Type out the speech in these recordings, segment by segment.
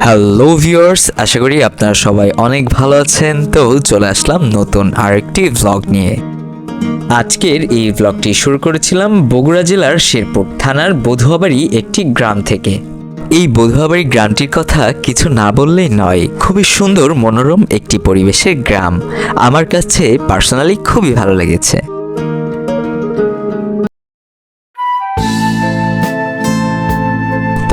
Hello viewers আশা করি আপনারা সবাই অনেক ভালো আছেন। তো চলে আসলাম নতুন আরেকটি ভ্লগ নিয়ে। আজকের এই ভ্লগটি শুরু করেছিলাম বগুড়া জেলার শেরপুর থানার বধুয়াবাড়ি একটি গ্রাম থেকে। এই বধুয়াবাড়ি গ্রামটির কথা কিছু না বললেই নয়, খুবই সুন্দর মনোরম একটি পরিবেশের গ্রাম। আমার কাছে পার্সোনালি খুবই ভালো লেগেছে।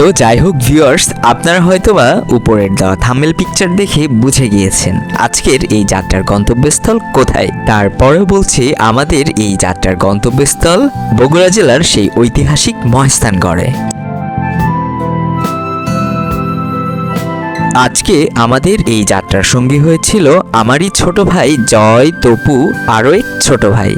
তো যাই হোক ভিউয়ার্স আপনারা হয়তোবা উপরের দেওয়া থামেল পিকচার দেখে বুঝে গিয়েছেন আজকের এই যাত্রার গন্তব্যস্থল কোথায়। তারপরেও বলছি, আমাদের এই যাত্রার গন্তব্যস্থল বগুড়া জেলার সেই ঐতিহাসিক মহেস্থানগড়ে আজকে আমাদের এই যাত্রার সঙ্গী হয়েছিল আমারই ছোট ভাই জয় তপু, আরও এক ছোট ভাই।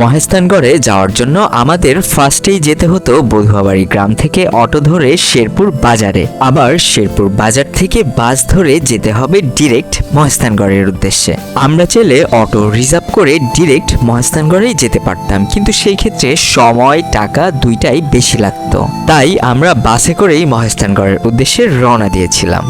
মহেস্থানগড়ে যাওয়ার জন্য আমাদের ফার্স্টেই যেতে হতো বধুয়াবাড়ি গ্রাম থেকে অটো ধরে শেরপুর বাজারে। আবার শেরপুর বাজার থেকে বাস ধরে যেতে হবে ডিরেক্ট মহেস্থানগড়ের উদ্দেশ্যে। আমরা চাইলে অটো রিজার্ভ করে ডিরেক্ট মহেস্থানগড়েই যেতে পারতাম, কিন্তু সেই ক্ষেত্রে সময়, টাকা দুইটাই বেশি লাগতো। তাই আমরা বাসে করেই মহেস্থানগড়ের উদ্দেশ্যে রওনা দিয়েছিলাম।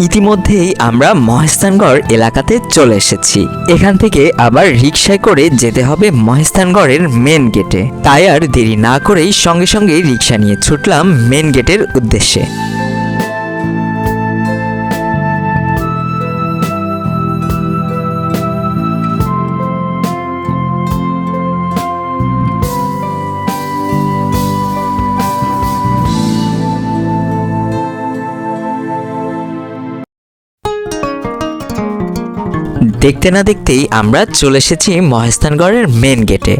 ইতিমধ্যেই আমরা মহেস্থানগড় এলাকাতে চলে এসেছি। এখান থেকে আবার রিক্সায় করে যেতে হবে মহেস্থানগড়ের মেন গেটে তাই আর দেরি না করেই সঙ্গে সঙ্গে রিক্সা নিয়ে ছুটলাম মেন গেটের উদ্দেশ্যে। দেখতে না দেখতেই আমরা চলে এসেছি মহেস্থানগড়ের মেন গেটে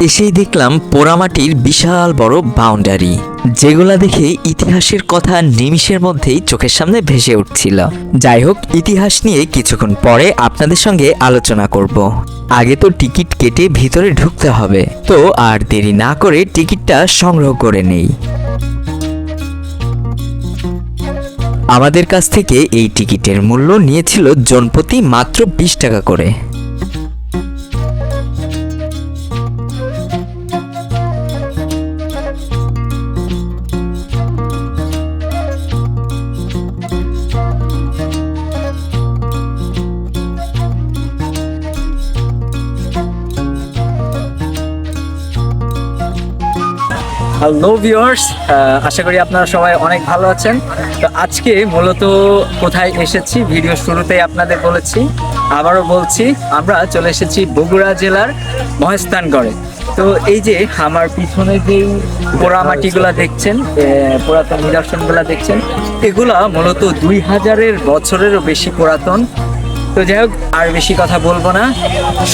এসেই দেখলাম পোড়ামাটির বিশাল বড় বাউন্ডারি যেগুলা দেখে ইতিহাসের কথা নিমিষের মধ্যেই চোখের সামনে ভেসে উঠছিল। যাই হোক, ইতিহাস নিয়ে কিছুক্ষণ পরে আপনাদের সঙ্গে আলোচনা করব। আগে তো টিকিট কেটে ভিতরে ঢুকতে হবে। তো আর দেরি না করে টিকিটটা সংগ্রহ করে নেই। আমাদের কাছ থেকে এই টিকিটের মূল্য নিয়েছিল জনপ্রতি মাত্র বিশ টাকা করে। হ্যালো ভিউয়ার্স আশা করি আপনারা সবাই অনেক ভালো আছেন। তো আজকে মূলত কোথায় এসেছি ভিডিও শুরুতেই আপনাদের বলেছি আবারও বলছি আমরা চলে এসেছি বগুড়া জেলার মহেস্থানগড়ে তো এই যে আমার পিছনে যে পোড়ামাটিগুলা দেখছেন পুরাতন নিদর্শনগুলা দেখছেন এগুলা মূলত দুই হাজারের বছরেরও বেশি পুরাতন। তো যাই হোক, আর বেশি কথা বলব না।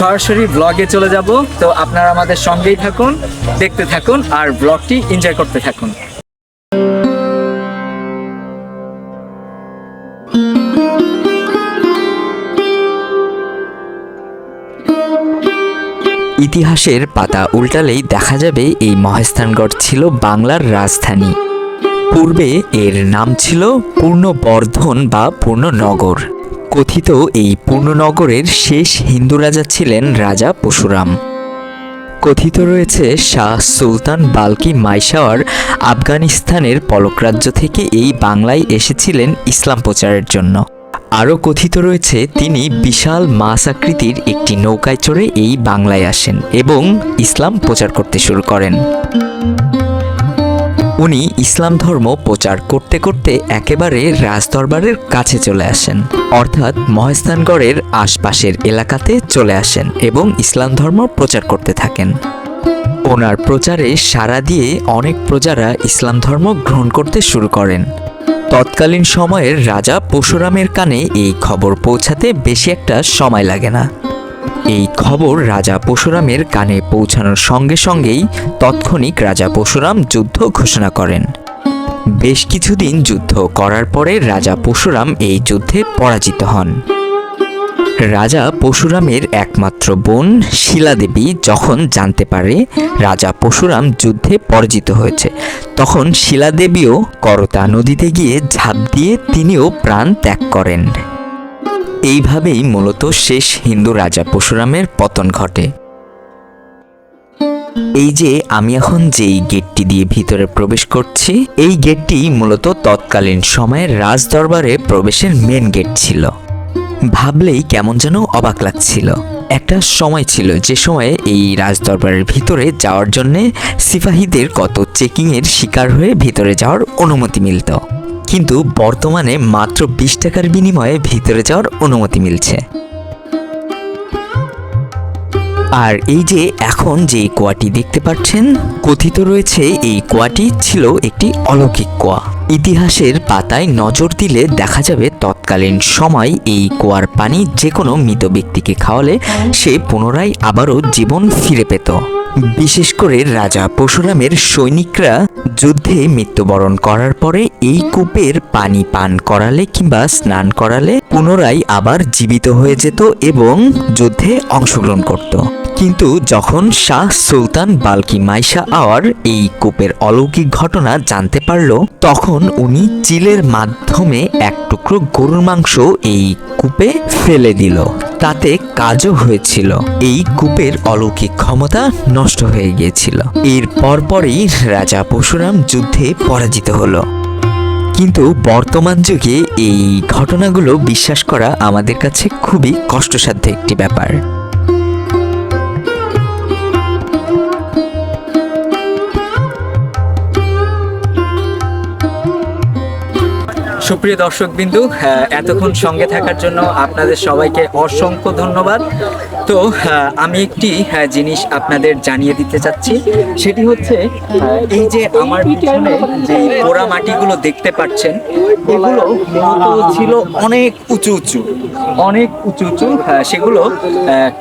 সরাসরি ব্লগে চলে যাব। তো আপনারা আমাদের সঙ্গেই থাকুন, দেখতে থাকুন, আর ব্লগটি এনজয় করতে থাকুন। ইতিহাসের পাতা উল্টালেই দেখা যাবে এই মহেস্থানগড় ছিল বাংলার রাজধানী। পূর্বে এর নাম ছিল পূর্ণবর্ধন বা পূর্ণনগর। কথিত এই পূর্ণনগরের শেষ হিন্দু রাজা ছিলেন রাজা পরশুরাম। কথিত রয়েছে শাহ সুলতান বাল্কি মাইশাওয়ার আফগানিস্তানের পলকরাজ্য থেকে এই বাংলায় এসেছিলেন ইসলাম প্রচারের জন্য। আরও কথিত রয়েছে তিনি বিশাল মাছ আকৃতির একটি নৌকায় চড়ে এই বাংলায় আসেন এবং ইসলাম প্রচার করতে শুরু করেন। উনি ইসলাম ধর্ম প্রচার করতে করতে একেবারে রাজদরবারের কাছে চলে আসেন। অর্থাৎ মহেস্থানগড়ের আশপাশের এলাকাতে চলে আসেন এবং ইসলাম ধর্ম প্রচার করতে থাকেন। ওনার প্রচারে সাড়া দিয়ে অনেক প্রজারা ইসলাম ধর্ম গ্রহণ করতে শুরু করেন। তৎকালীন সময়ের রাজা পরশুরামের কানে এই খবর পৌঁছাতে বেশি একটা সময় লাগে না। এই খবর রাজা পরশুরামের কানে পৌঁছানোর সঙ্গে সঙ্গেই তৎক্ষণিক রাজা পরশুরাম যুদ্ধ ঘোষণা করেন। বেশ কিছুদিন যুদ্ধ করার পরে রাজা পরশুরাম এই যুদ্ধে পরাজিত হন। রাজা পরশুরামের একমাত্র বোন শিলাদেবী যখন জানতে পারে রাজা পরশুরাম যুদ্ধে পরাজিত হয়েছে, তখন শিলাদেবীও করতা নদীতে গিয়ে ঝাঁপ দিয়ে তিনিও প্রাণ ত্যাগ করেন। এইভাবেই মূলত শেষ হিন্দু রাজা পরশুরামের পতন ঘটে। এই যে আমি এখন যেই গেটটি দিয়ে ভিতরে প্রবেশ করছি, এই গেটটি মূলত তৎকালীন সময়ের রাজদরবারে প্রবেশের মেন গেট ছিল। ভাবলেই কেমন যেন অবাক লাগছিল। একটা সময় ছিল, যে সময়ে এই রাজদরবারের ভিতরে যাওয়ার জন্যে সিপাহীদের কত চেকিংয়ের শিকার হয়ে ভিতরে যাওয়ার অনুমতি মিলত। কিন্তু বর্তমানে মাত্র বিশ টাকার বিনিময়ে ভিতরে যাওয়ার অনুমতি মিলছে। আর এই যে এখন যে কুয়াটি দেখতে পাচ্ছেন, কথিত রয়েছে এই কুয়াটি ছিল একটি অলৌকিক কুয়া। ইতিহাসের পাতায় নজর দিলে দেখা যাবে তৎকালীন সময় এই কুয়ার পানি যে কোনো মৃত ব্যক্তিকে খাওয়ালে সে পুনরায় আবারও জীবন ফিরে পেত। বিশেষ করে রাজা পরশুরামের সৈনিকরা যুদ্ধে মৃত্যুবরণ করার পরে এই কূপের পানি পান করালে কিংবা স্নান করালে পুনরায় আবার জীবিত হয়ে যেত এবং যুদ্ধে অংশগ্রহণ করত। কিন্তু যখন শাহ সুলতান বালকি মাইশা আওয়ার এই কূপের অলৌকিক ঘটনা জানতে পারল, তখন উনি চিলের মাধ্যমে এক টুকরো গরুর মাংস এই কূপে ফেলে দিল। তাতে কাজও হয়েছিল। এই কূপের অলৌকিক ক্ষমতা নষ্ট হয়ে গিয়েছিল। এর পরপরই রাজা পরশুরাম যুদ্ধে পরাজিত হলো। কিন্তু বর্তমান যুগে এই ঘটনাগুলো বিশ্বাস করা আমাদের কাছে খুবই কষ্টসাধ্য একটি ব্যাপার। সুপ্রিয় দর্শক বিন্দু এতক্ষণ সঙ্গে থাকার জন্য আপনাদের সবাইকে অসংখ্য ধন্যবাদ। তো আমি একটি জিনিস আপনাদের জানিয়ে দিতে চাচ্ছি। সেটি হচ্ছে এই যে আমার পিছনে যে পোড়া মাটিগুলো দেখতে পাচ্ছেন, এগুলো ছিল অনেক উঁচু উঁচু, অনেক উঁচু উঁচু সেগুলো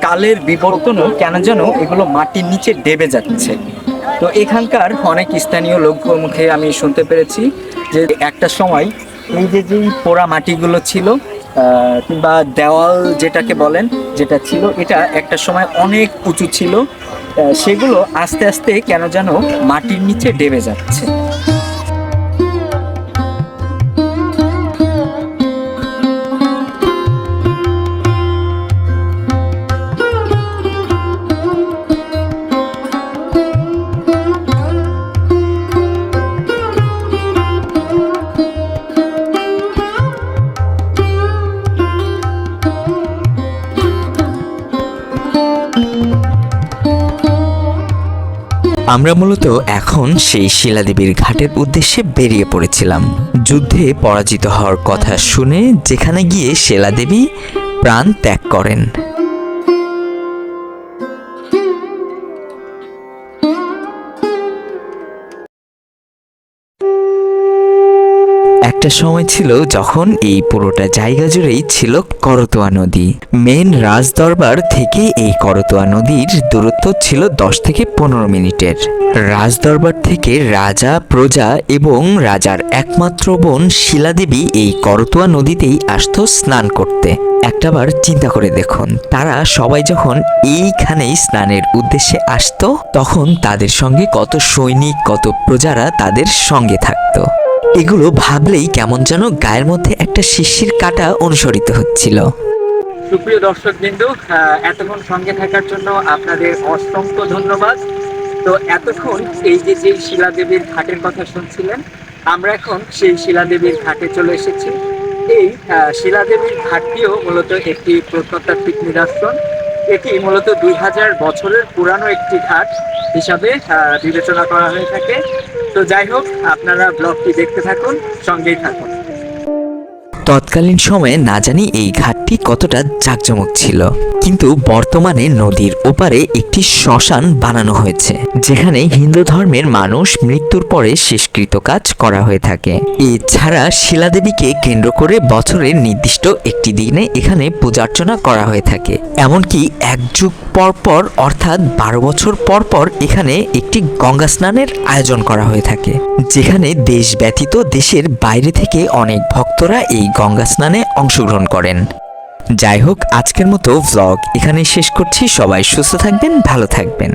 কালের বিবর্তনও কেন যেন এগুলো মাটির নিচে ডেবে যাচ্ছে। তো এখানকার অনেক স্থানীয় লোক মুখে আমি শুনতে পেরেছি যে একটা সময় এই যে যেই পোড়া মাটিগুলো ছিল কিংবা দেওয়াল যেটাকে বলেন, যেটা ছিল, এটা একটা সময় অনেক উঁচু ছিল সেগুলো আস্তে আস্তে কেন যেন মাটির নিচে ডেবে যাচ্ছে। আমরা মূলত এখন সেই শিলাদেবীর ঘাটের উদ্দেশ্যে বেরিয়ে পড়েছিলাম। যুদ্ধে পরাজিত হওয়ার কথা শুনে যেখানে গিয়ে শিলাদেবী প্রাণ ত্যাগ করেন। একটা সময় ছিল যখন এই পুরোটা জায়গা জুড়েই ছিল করতোয়া নদী। মেন রাজদরবার থেকে এই করতোয়া নদীর দূরত্ব ছিল দশ থেকে পনেরো মিনিটের। রাজদরবার থেকে রাজা, প্রজা এবং রাজার একমাত্র বোন শিলাদেবী এই করতোয়া নদীতেই আসতো স্নান করতে। একটাবার চিন্তা করে দেখুন, তারা সবাই যখন এইখানেই স্নানের উদ্দেশ্যে আসতো, তখন তাদের সঙ্গে কত সৈনিক, কত প্রজারা তাদের সঙ্গে থাকতো। এগুলো ভাবলেই কেমন যেন গায়ের মধ্যে একটা শিশির কাটা অনুসরিত হচ্ছিল। সুপ্রিয় দর্শক বিন্দু এতক্ষণ সঙ্গে থাকার জন্য আপনাদের অসংখ্য ধন্যবাদ। তো এতক্ষণ এই যে যে শিলাদেবীর ঘাটের কথা শুনছিলেন, আমরা এখন সেই শিলাদেবীর ঘাটে চলে এসেছি। এই শিলাদেবীর ঘাটটিও মূলত একটি প্রত্নতাত্ত্বিক নিদর্শন। এটি মূলত দুই হাজার বছরের পুরানো একটি ঘাট। হিসাবে বিবেচনা করা হয়ে থাকে। তো যাই হোক আপনারা ব্লগটি দেখতে থাকুন সঙ্গেই থাকুন। তৎকালীন সময়ে না জানি এই ঘাটটি কতটা জাঁকজমক ছিল। কিন্তু বর্তমানে নদীর ওপারে একটি শ্মশান বানানো হয়েছে, যেখানে হিন্দু ধর্মের মানুষ মৃত্যুর পরে শেষকৃত কাজ করা হয়ে থাকে। এছাড়া শিলাদেবীকে কেন্দ্র করে বছরের নির্দিষ্ট একটি দিনে এখানে পূজার্চনা করা হয়ে থাকে। এমনকি এক যুগ পর পর, অর্থাৎ বারো বছর পর পর, এখানে একটি গঙ্গা স্নানের আয়োজন করা হয়ে থাকে, যেখানে দেশ ব্যতীত দেশের বাইরে থেকে অনেক ভক্তরা এই গঙ্গা স্নানে অংশগ্রহণ করেন। যাই হোক, আজকের মতো ভ্লগ এখানে শেষ করছি। সবাই সুস্থ থাকবেন, ভালো থাকবেন।